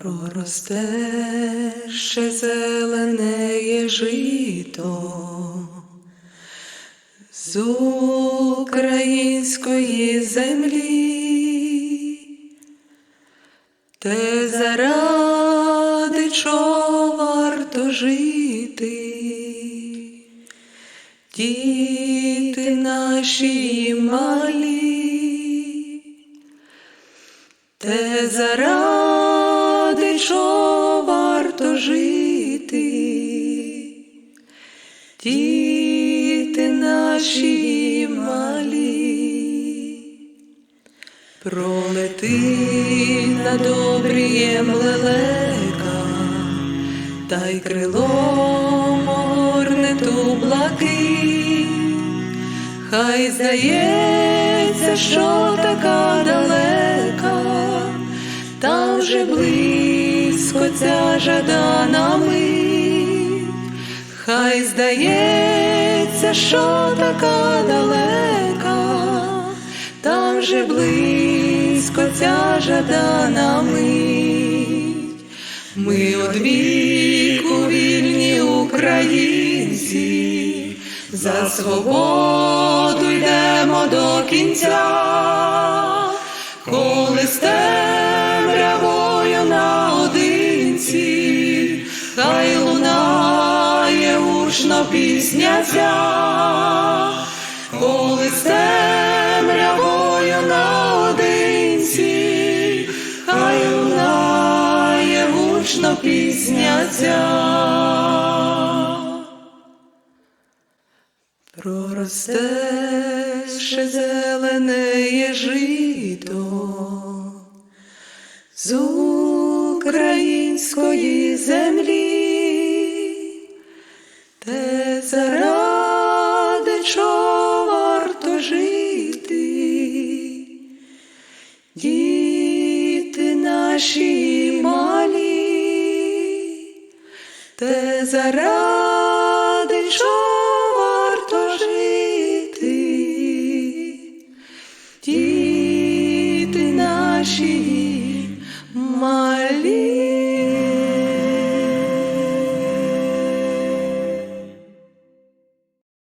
Проросте ще зеленеє жито з української землі, те заради чого варто жити, діти наші малі, те заради діти наші малі, пролети над обрієм лелека, та й крилом огорне ту блакить, хай здається, що така далека, та вже близько ця жадана мить, хай здається, що така далека, та вже близько ця жадана мить. Ми од віку вільні українці, за свободу йдемо до кінця, коли з гучно пісня ця, коли з темрявою наодинці, хай лунає гучно пісня ця. Проросте ще зеленеє жито з української землі, чого варто жити, діти наші малі, те заради чого варто жити, діти наші